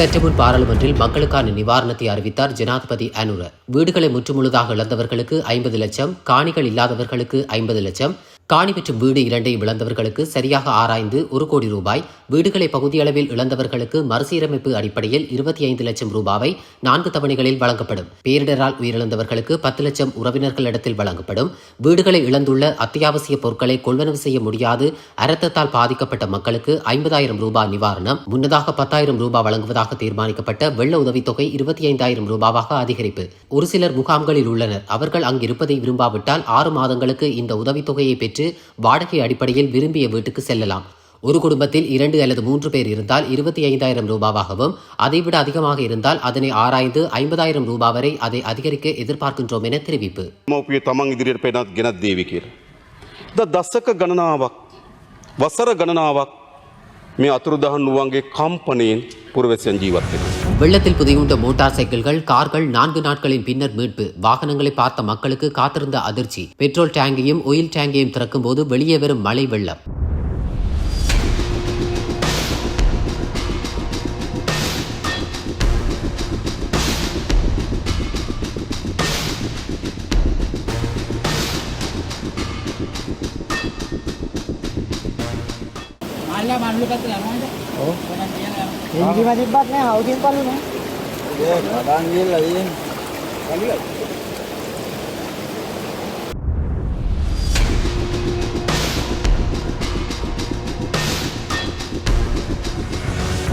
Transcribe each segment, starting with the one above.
சற்று முன் பாராளுமன்றில் மக்களுக்கான நிவாரணத்தை அறிவித்தார் ஜனாதிபதி அனுர. வீடுகளை முற்றுமுழுதாக இழந்தவர்களுக்கு ஐம்பது லட்சம் காணிகள் இல்லாதவர்களுக்கு ஐம்பது லட்சம் காணி பெற்ற வீடு இரண்டையும் இழந்தவர்களுக்கு சரியாக ஆராய்ந்து ஒரு கோடி ரூபாய் வீடுகளை பகுதியளவில் இழந்தவர்களுக்கு மறுசீரமைப்பு அடிப்படையில் இருபத்தி ஐந்து லட்சம் ரூபாவை நான்கு தவணைகளில் வழங்கப்படும். பேரிடரால் உயிரிழந்தவர்களுக்கு பத்து லட்சம் உறவினர்களிடத்தில் வழங்கப்படும். வீடுகளை இழந்துள்ள அத்தியாவசிய பொருட்களை கொள்வனவு செய்ய முடியாது. அரத்தத்தால் பாதிக்கப்பட்ட மக்களுக்கு ஐம்பதாயிரம் ரூபாய் நிவாரணம் முன்னதாக பத்தாயிரம் ரூபாய் வழங்குவதாக தீர்மானிக்கப்பட்ட வெள்ள உதவித்தொகை இருபத்தி ஐந்தாயிரம் ரூபாவாக அதிகரிப்பு. ஒரு சிலர் முகாம்களில் உள்ளனர். அவர்கள் அங்கிருப்பதை விரும்பாவிட்டால் ஆறு மாதங்களுக்கு இந்த உதவித்தொகையை பெற்று வாடகை அடிப்படையில் விரும்பிய வீட்டுக்கு செல்லலாம் ஒரு குடும்பத்தில் இரண்டு அல்லது மூன்று பேர் இருந்தால் இருபத்தி ஐந்தாயிரம் ரூபாவாகவும் அதைவிட அதிகமாக இருந்தால் அதனை ஆராய்ந்து ஐம்பதாயிரம் ரூபாய் வரை அதை அதிகரிக்க எதிர்பார்க்கின்றோம் என தெரிவிப்பு මවපිය තමන් ඉදිරියට පෙනත් ගෙනත් දේවි කියර. ද දස්සක ගණනාවක් වසර ගණනාවක් මේ අතුරුදහන් වුවන්ගේ කම්පනයෙන් පුරවැසියන් ජීවත්වෙන. வெள்ளத்தில் புதையுண்ட மோட்டார் சைக்கிள்கள் கார்கள் நான்கு நாட்களின் பின்னர் மீட்பு வாகனங்களை பார்த்த மக்களுக்கு காத்திருந்த அதிர்ச்சி பெட்ரோல் டேங்கையும் ஒயில் டேங்கையும் திறக்கும் போது வெளியே வரும் மழை வெள்ளம் Hindi matibat na,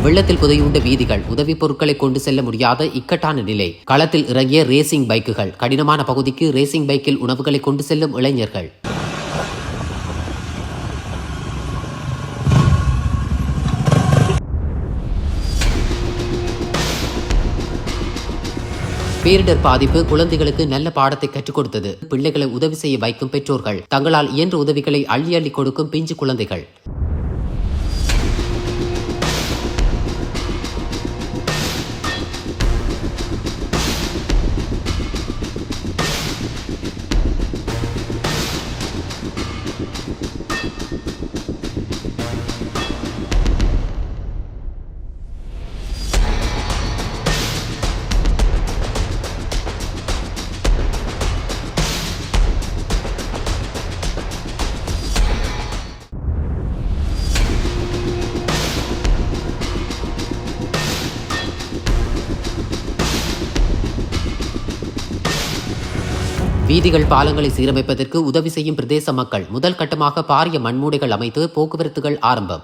வெள்ளத்தில் புதையுண்ட வீதிகள் உதவி பொருட்களை கொண்டு செல்ல முடியாத இக்கட்டான நிலை. களத்தில் இறங்கிய ரேசிங் பைக்குகள் கடினமான பகுதிக்கு ரேசிங் பைக்கில் உணவுகளை கொண்டு செல்லும் இளைஞர்கள். பேரிடர் பாதிப்பு குழந்தைகளுக்கு நல்ல பாடத்தை கற்றுக் கொடுத்தது பிள்ளைகளை உதவி செய்ய வைக்கும் பெற்றோர்கள் தங்களால் இயன்ற உதவிகளை அள்ளி அள்ளி கொடுக்கும் பிஞ்சு குழந்தைகள். வீதிகள் பாலங்களை சீரமைப்பதற்கு உதவி செய்யும் பிரதேச மக்கள். முதல் கட்டமாக பாரிய மண்மூடைகள் அமைத்து போக்குவரத்துகள் ஆரம்பம்.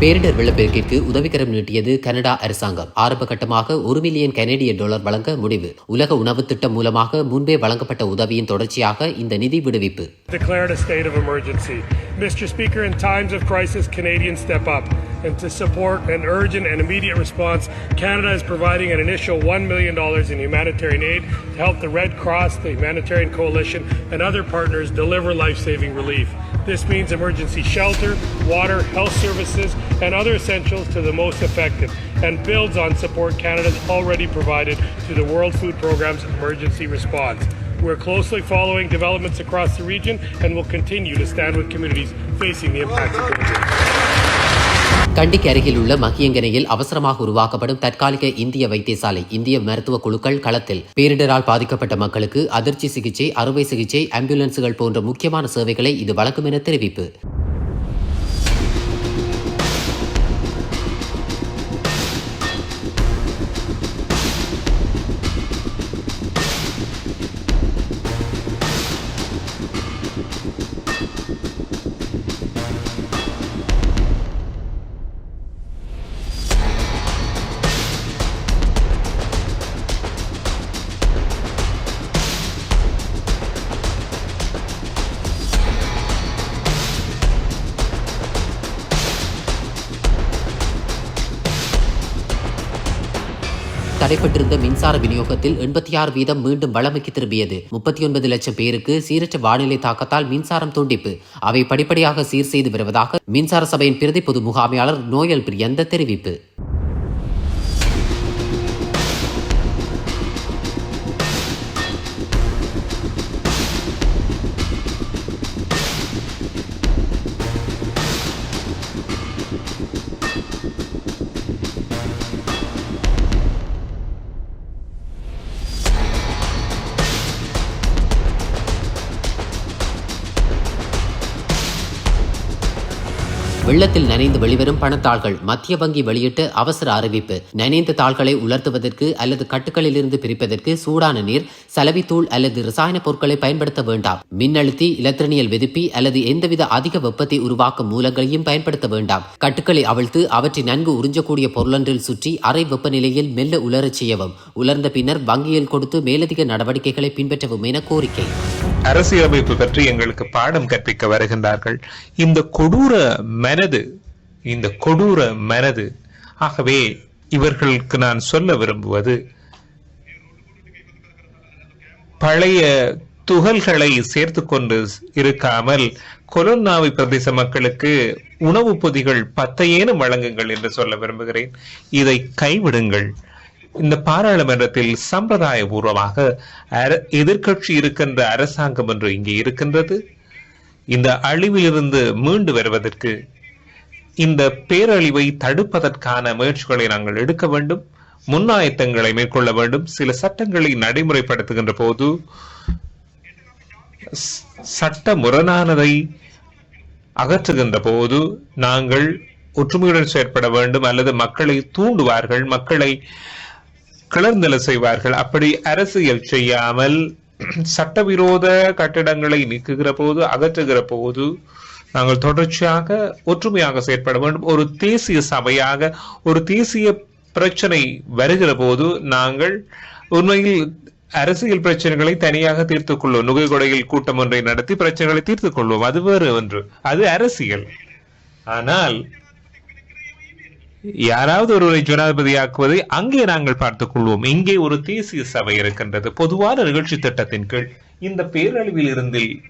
பேரிடர் வெள்ளப்பெருக்கிற்கு உதவிக்கரம் நீட்டியது கனடா அரசாங்கம் ஆரம்ப கட்டமாக ஒரு மில்லியன் கனேடிய டாலர் வழங்க முடிவு உலக உணவு திட்டம் மூலமாக முன்பே வழங்கப்பட்ட உதவியின் தொடர்ச்சியாக இந்த நிதி விடுவிப்பு declared a state of emergency. Mr. Speaker, in times of crisis, Canadians step up. And to support an urgent and immediate response, Canada is providing an initial $1 million in humanitarian aid to help the Red Cross, the Humanitarian Coalition, and other partners deliver life saving relief. This means emergency shelter, water, health services, and other essentials to the most affected, and builds on support Canada's already provided to the World Food Programme's emergency response. We're closely following developments across the region and will continue to stand with communities facing the impacts of COVID. கண்டிக்கு அருகில் உள்ள மகியங்கனையில் அவசரமாக உருவாக்கப்படும் தற்காலிக இந்திய வைத்தியசாலை இந்திய மருத்துவ குழுக்கள் களத்தில் பேரிடரால் பாதிக்கப்பட்ட மக்களுக்கு அதிர்ச்சி சிகிச்சை அறுவை சிகிச்சை ஆம்புலன்ஸுகள் போன்ற முக்கியமான சேவைகளை இது வழங்கும் என தெரிவிப்பு. தடைப்பட்டிருந்த மின்சார விநியோகத்தில் எண்பத்தி ஆறு வீதம் மீண்டும் வளமைக்கு திரும்பியது. முப்பத்தி ஒன்பது லட்சம் பேருக்கு சீரற்ற வானிலை தாக்கத்தால் மின்சாரம் துண்டிப்பு. அவை படிப்படியாக சீர் செய்து வருவதாக மின்சார சபையின் பிரதி பொது முகாமையாளர் நோயல் பிரியந்த தெரிவிப்பு. வெள்ளத்தில் நனைந்து வெளிவரும் பணத்தாள்கள் மத்திய வங்கி வெளியிட்ட அவசர அறிவிப்பு. நனைந்த தாள்களை உலர்த்துவதற்கு அல்லது கட்டுகளிலிருந்து பிரிப்பதற்கு சூடான நீர் சலவித்தூள் அல்லது ரசாயன பொருட்களை பயன்படுத்த வேண்டாம். மின்னழுத்தி இலத்திரனியல் வெதுப்பி அல்லது எந்தவித அதிக வெப்பத்தை உருவாக்கும் மூலங்களையும் பயன்படுத்த வேண்டாம். கட்டுக்களை அவிழ்த்து அவற்றை நன்கு உறிஞ்சக்கூடிய பொருளொன்றில் சுற்றி அரை வெப்பநிலையில் மெல்ல உலரச் செய்யவும். உலர்ந்த பின்னர் வங்கியில் கொடுத்து மேலதிக நடவடிக்கைகளை பின்பற்றவும் என கோரிக்கை. அரசியலமைப்பு பற்றி எங்களுக்கு பாடம் கற்பிக்க வருகின்றார்கள். இந்த கொடூர மனது இந்த கொடூர மனது ஆகவே இவர்களுக்கு நான் சொல்ல விரும்புவது பழைய துகள்களை சேர்த்து கொண்டு இருக்காமல் கொலோன்னாவை பிரதேச மக்களுக்கு உணவுப் பொதிகள் பத்தையேனும் வழங்குங்கள் என்று சொல்ல விரும்புகிறேன். இதை கைவிடுங்கள். இந்த பாராளுமன்றத்தில் சம்பிரதாயபூர்வமாக அர- எதிர்க்கட்சி இருக்கின்ற அரசாங்கம் என்று இங்கே இருக்கின்றது. இந்த அழிவிலிருந்து மீண்டு வருவதற்கு இந்த பேரழிவை தடுப்பதற்கான முயற்சிகளை நாங்கள் எடுக்க வேண்டும். முன்னாயத்தங்களை மேற்கொள்ள வேண்டும். சில சட்டங்களை நடைமுறைப்படுத்துகின்ற போது சட்ட முரணானதை அகற்றுகின்ற போது நாங்கள் ஒற்றுமையுடன் செயற்பட வேண்டும். அல்லது மக்களை தூண்டுவார்கள். மக்களை கிளர்ந்தல செய்வார்கள். அப்படி அரசியல் செய்யாமல் சட்டவிரோத கட்டிடங்களை நீக்குகிற போது அகற்றுகிற போது நாங்கள் தொடர்ச்சியாக ஒற்றுமையாக செயற்பட வேண்டும். ஒரு தேசிய சபையாக ஒரு தேசிய பிரச்சனை வருகிற போது நாங்கள் உண்மையில் அரசியல் பிரச்சனைகளை தனியாக தீர்த்துக் கொள்வோம் நுகைகொடையில் கூட்டம் ஒன்றை நடத்தி பிரச்சனைகளை தீர்த்துக் கொள்வோம். அது வேறு ஒன்று. அது அரசியல். ஆனால் யாராவது ஒருவரை ஜனாதிபதியாக்குவதை அங்கே நாங்கள் பார்த்துக் கொள்வோம். இங்கே ஒரு தேசிய சபை இருக்கின்றது. பொதுவான நிகழ்ச்சி திட்டத்தின் கீழ் இந்த பேரழிவில் இருந்து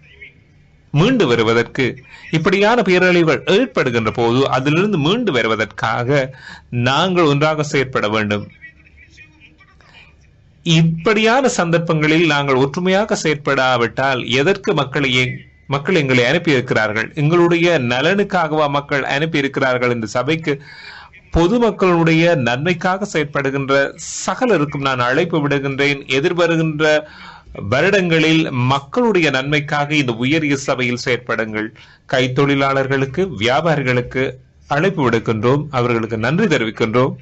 மீண்டு வருவதற்கு இப்படியான பேரழிவுகள் ஏற்படுகின்ற போது அதிலிருந்து மீண்டு வருவதற்காக நாங்கள் ஒன்றாக செயற்பட வேண்டும். இப்படியான சந்தர்ப்பங்களில் நாங்கள் ஒற்றுமையாக செயற்படாவிட்டால் எதற்கு மக்களை மக்கள் எங்களை அனுப்பியிருக்கிறார்கள்? எங்களுடைய நலனுக்காகவா மக்கள் அனுப்பியிருக்கிறார்கள் இந்த சபைக்கு? பொதுமக்களுடைய நன்மைக்காக செயற்படுகின்ற சகலருக்கும் நான் அழைப்பு விடுகின்றேன். எதிர்வருகின்ற வருடங்களில் மக்களுடைய நன்மைக்காக இந்த உயரிய சபையில் செயற்படுங்கள். கைத்தொழிலாளர்களுக்கு வியாபாரிகளுக்கு அழைப்பு விடுக்கின்றோம். அவர்களுக்கு நன்றி தெரிவிக்கின்றோம்.